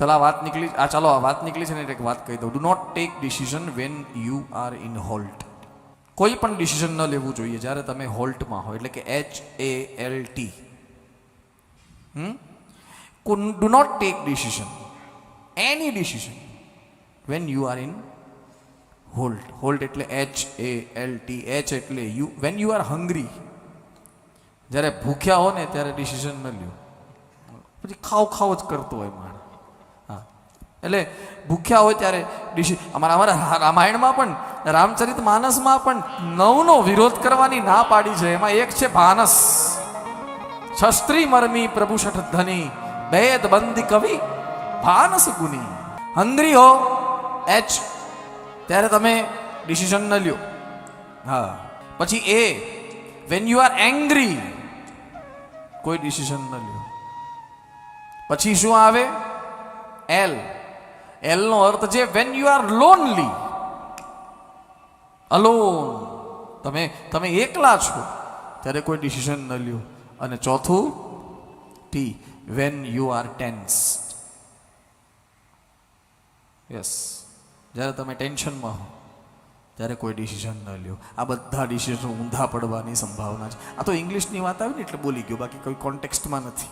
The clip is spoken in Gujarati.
ચાલો, આ વાત નીકળી, આ ચાલો, આ વાત નીકળી છે ને એક વાત કહી દઉં. Do not take decision when you are in halt કોઈ પણ ડિસિઝન ન લેવું જોઈએ જ્યારે તમે હોલ્ટમાં હો એટલે કે H A L T hmm? Do not take decision any decision when you are in halt halt એટલે H A L T H એટલે you when you are hungry જ્યારે ભૂખ્યા હો ને ત્યારે ડિસિઝન ન લ્યો. પછી ખાવ ખાવ જ કરતો હોય માણસ. હા. એટલે ભૂખ્યા હોય ત્યારે ડિસિ અમારા અમારા રામાયણમાં પણ, રામચરિત માનસમાં પણ નવનો વિરોધ કરવાની ના પાડી છે. એમાં એક છે ભાનસ. શસ્ત્રી મરમી પ્રભુ શઠ ધની ભેદ બંદી કવિ, ભાનસ ગુની. હંદ્રી હો, એચ. ત્યારે તમે ડિસિઝન ન લ્યો. હા. પછી A when you are angry કોઈ ડિસિઝન ન લ્યો. પછી શું આવે? એલ એલ નો અર્થ છે when you are lonely alone તમે તમે એકલા છો, ત્યારે કોઈ ડિસિઝન ન લ્યો. અને ચોથું T when you are tense yes જ્યારે તમે ટેન્શનમાં હો, ત્યારે કોઈ ડિસિઝન ન લ્યો. આ બધા ડિસિઝન ઊંધા પડવાની સંભાવના છે. આ તો ઇંગ્લિશની વાત આવી ને, એટલે બોલી ગયો. બાકી કોઈ કોન્ટેક્સ્ટમાં નથી.